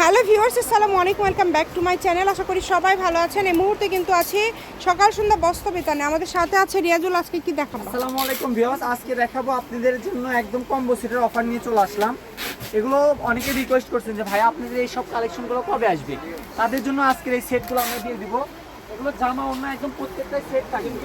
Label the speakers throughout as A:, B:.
A: Hello viewers, আসসালামু আলাইকুম, welcome back to my channel. আশা করি সবাই ভালো আছেন। এই মুহূর্তে কিন্তু আছি সকাল সন্ধ্যা বস্ত্র বেতনে। আমাদের সাথে আছে রিয়াজুল, আজকে কি দেখাবো?
B: আসসালামু আলাইকুম ভিউয়ার্স, আজকে দেখাবো আপনাদের জন্য একদম কম্বো সেটের অফার নিয়ে চলে আসলাম। এগুলো অনেকে রিকোয়েস্ট করছেন যে, ভাই, আপনাদের এই সব কালেকশনগুলো কবে আসবে? তাদের জন্য আজকের এই সেটগুলো আমরা দিয়ে দিব। এগুলো জামা অন্য একদম প্রত্যেকটা সেট থাকবে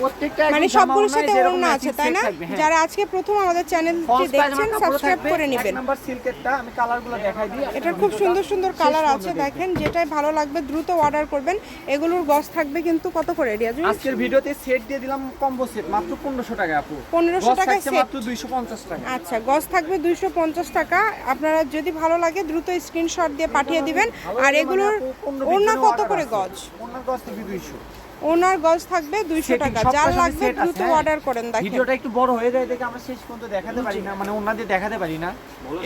B: প্রত্যেকটা
A: মানে সবগুলোর সাথে
B: যেরকম
A: আছে তাই না?
B: হ্যাঁ।
A: যারা আজকে প্রথম আমাদের চ্যানেলটি দেখছেন সাবস্ক্রাইব করে নেবেন।
B: নাম্বার সিল্কেরটা আমি কালারগুলো দেখাই দিই
A: এটার
B: আপনারা
A: খুব সুন্দর সুন্দর কালার আছে দেখেন যেটাই ভালো লাগবে দ্রুত অর্ডার করবেন। এগুলোর গজ থাকবে কিন্তু কত করে
B: আজকের ভিডিওতে সেট দিয়ে দিলাম কম্বো সেট মাত্র টাকা আপু।
A: 1500
B: গজ
A: টাকায়
B: মাত্র দুইশো পঞ্চাশ টাকা।
A: আচ্ছা গজ থাকবে দুইশো পঞ্চাশ টাকা। আপনারা যদি ভালো লাগে দ্রুত স্ক্রিনশট দিয়ে পাঠিয়ে দিবেন। আর এগুলোর
B: মানে আপু 15
A: ওড়না
B: পিসেরও
A: কত করে গজ?
B: ওড়নার গজ থাকবে দুইশো।
A: ওনার গজ থাকবে দুইশো টাকা। যার লাগবে দ্রুত। অর্ডার করেন দেখেন।
B: ভিডিওটা একটু বড় হয়ে যায় দেখে আমরা শেষ পর্যন্ত দেখাতে পারি না মানে ওনাদের দেখাতে পারি না।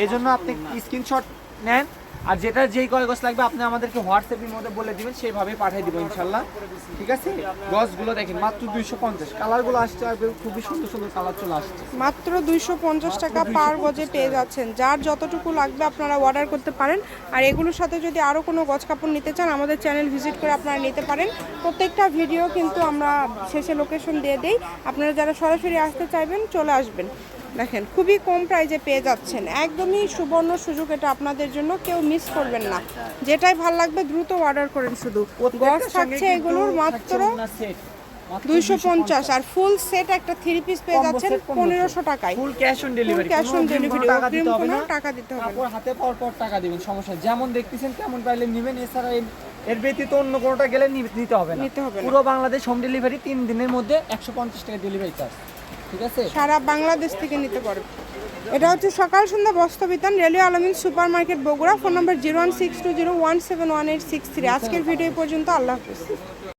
B: এই জন্য আপনি স্ক্রিনশট নেন আর যেটা যেই কয় গছ লাগবে আপনি আমাদেরকে হোয়াটসঅ্যাপের মধ্যে বলে দিবেন সেইভাবে পাঠিয়ে দিব ইনশাল্লাহ ঠিক আছে? গজগুলো দেখেন মাত্র দুইশো পঞ্চাশ। কালারগুলো আসছে আর খুবই সুন্দর সুন্দর কালার চলে আসছে।
A: মাত্র দুইশো পঞ্চাশ টাকা পার গজে পেয়ে যাচ্ছেন। যার যতটুকু লাগবে আপনারা অর্ডার করতে পারেন। আর এগুলোর সাথে যদি আরও কোনো গছ কাপড় নিতে চান আমাদের চ্যানেল ভিজিট করে আপনারা নিতে পারেন। প্রত্যেকটা ভিডিও কিন্তু আমরা শেষে লোকেশন দিয়ে দেই। আপনারা যারা সরাসরি আসতে চাইবেন চলে আসবেন। দেখেন খুবই কম প্রাইজে পেয়ে যাচ্ছেন। একদমই সুবর্ণ সুযোগ এটা আপনাদের জন্য। কেউ মিস করবেন না। যেটাই ভালো লাগবে দ্রুত অর্ডার করেন শুধু। গজ থাকছে এগুলোর মাত্র দুইশো পঞ্চাশ। আর ফুল সেট একটা থ্রি পিস পেয়ে যাচ্ছেন পনেরোশো টাকায়।
B: Full cash on delivery
A: cash on delivery
B: টাকা
A: অগ্রিম
B: দিতে হবে
A: কোনো
B: না।
A: টাকা দিতে হবে না।
B: হাতে পাওয়ার পর টাকা দিবেন সমস্যা যেমন দেখতেছেন তেমন পাইলে নেবেন। এছাড়া এর- ব্যতীত অন্য কোনোটা গেলে নিতে হবে না।
A: নিতে হবে না।
B: পুরো বাংলাদেশ হোম ডেলিভারি তিন দিনের মধ্যে একশো পঞ্চাশ টাকা ডেলিভারি চার্জ
A: সারা বাংলাদেশ থেকে নিতে পারবে। এটা হচ্ছে সকাল সন্ধ্যা বস্ত্রবিতান রেলওয়ে আলমিন supermarket Bogura, phone number zero one six two zero one seven one eight six three. আজকের ভিডিও পর্যন্ত, আল্লাহ হাফিজ।